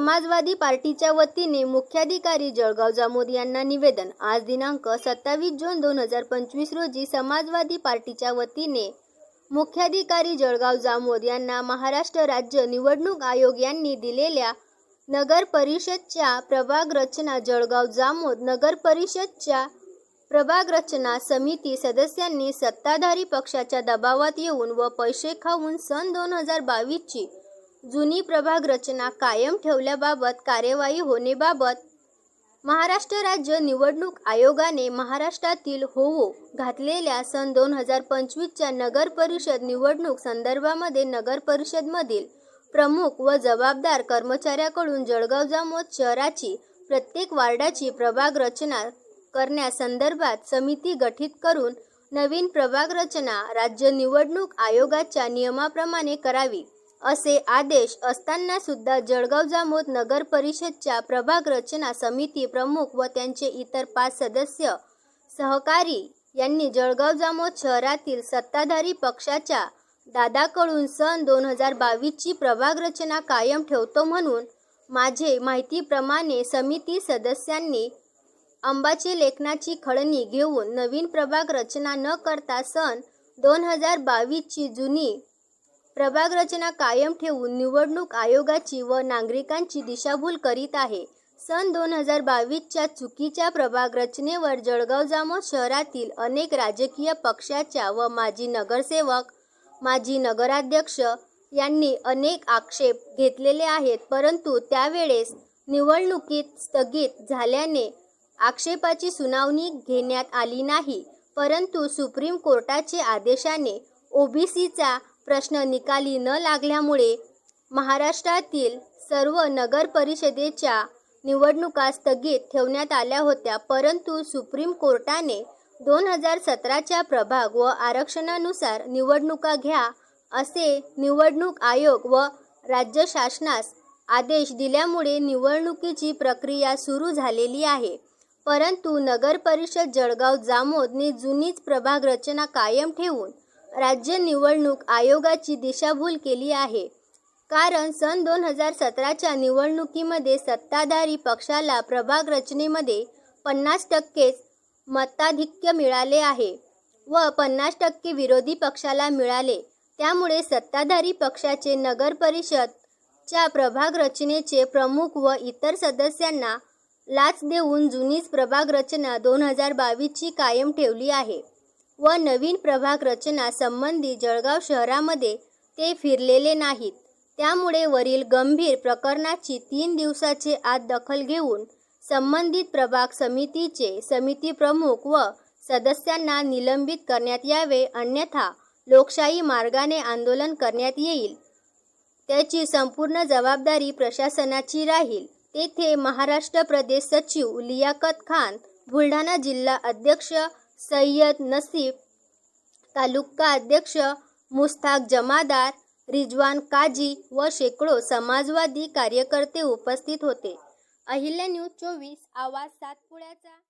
समाजवादी पार्टीच्या वतीने मुख्याधिकारी जळगाव जामोद यांना निवेदन. आज दिनांक सत्तावीस जून दोन हजार पंचवीस रोजी समाजवादी पार्टीच्या वतीने मुख्याधिकारी जळगाव जामोद यांना महाराष्ट्र राज्य निवडणूक आयोग यांनी दिलेल्या नगर परिषदच्या प्रभाग रचना जळगाव जामोद नगर परिषदच्या प्रभाग रचना समिती सदस्यांनी सत्ताधारी पक्षाच्या दबावात येऊन व पैसे खाऊन सन दोन हजार बावीसची जुनी प्रभाग रचना कायम ठेवल्याबाबत कार्यवाही होणेबाबत महाराष्ट्र राज्य निवडणूक आयोगाने महाराष्ट्रातील होवो घातलेल्या सन दोन हजार पंचवीसच्या नगर परिषद निवडणूक संदर्भामध्ये नगर परिषदमधील प्रमुख व जबाबदार कर्मचाऱ्याकडून जळगाव जामोद शहराची प्रत्येक वार्डाची प्रभाग रचना करण्यासंदर्भात समिती गठीत करून नवीन प्रभाग रचना राज्य निवडणूक आयोगाच्या नियमाप्रमाणे करावी. असे आदेश असताना सुद्धा जळगाव जामोद नगर परिषदच्या प्रभाग रचना समिती प्रमुख व त्यांचे इतर पाच सदस्य सहकारी यांनी जळगाव जामोद शहरातील सत्ताधारी पक्षाच्या दादाकडून सन दोन हजार बावीसची प्रभाग रचना कायम ठेवतो म्हणून माझे माहितीप्रमाणे समिती सदस्यांनी अंबाचे लेखनाची खळणी घेऊन नवीन प्रभाग रचना न करता सन दोन हजार बावीसची जुनी प्रभाग रचना कायम ठेवून निवडणूक आयोगाची व नागरिकांची दिशाभूल करीत आहे. सन दोन हजार बावीसच्या चुकीच्या प्रभाग रचनेवर जळगाव जामोद शहरातील अनेक राजकीय पक्षाच्या व माजी नगरसेवक माजी नगराध्यक्ष यांनी अनेक आक्षेप घेतलेले आहेत. परंतु त्यावेळेस निवडणुकीत स्थगित झाल्याने आक्षेपाची सुनावणी घेण्यात आली नाही. परंतु सुप्रीम कोर्टाचे आदेशाने ओबीसीचा प्रश्न निकाली न लागल्यामुळे महाराष्ट्रातील सर्व नगर परिषदेच्या निवडणुका स्थगित ठेवण्यात आल्या होत्या. परंतु सुप्रीम कोर्टाने दोन हजार सतराच्या प्रभाग व आरक्षणानुसार निवडणुका घ्या असे निवडणूक आयोग व राज्य शासनास आदेश दिल्यामुळे निवडणुकीची प्रक्रिया सुरू झालेली आहे. परंतु नगर परिषद जळगाव जामोदने जुनीच प्रभाग रचना कायम ठेवून राज्य निवडणूक आयोगाची दिशाभूल केली आहे. कारण सन दोन हजार सतराच्या निवडणुकीमध्ये सत्ताधारी पक्षाला प्रभाग रचनेमध्ये पन्नास टक्केच मताधिक्य मिळाले आहे व पन्नास टक्के विरोधी पक्षाला मिळाले. त्यामुळे सत्ताधारी पक्षाचे नगर परिषदच्या प्रभाग रचनेचे प्रमुख व इतर सदस्यांना लाच देऊन जुनीच प्रभाग रचना दोन हजार बावीसची कायम ठेवली आहे. व नवीन प्रभाग रचना संबंधी जळगाव शहरामध्ये ते फिरलेले नाहीत. त्यामुळे वरील गंभीर प्रकरणाची तीन दिवसाचे आत दखल घेऊन संबंधित प्रभाग समितीचे समिती प्रमुख व सदस्यांना निलंबित करण्यात यावे अन्यथा लोकशाही मार्गाने आंदोलन करण्यात येईल. त्याची संपूर्ण जबाबदारी प्रशासनाची राहील. तेथे महाराष्ट्र प्रदेश सचिव लियाकत खान बुलढाणा जिल्हा अध्यक्ष सय्यद नसीब तालुका अध्यक्ष मुस्ताक जमादार रिजवान काजी व शेकडो समाजवादी कार्यकर्ते उपस्थित होते. अहिल्या न्यूज चोवीस आवाज सातपुड्याचा.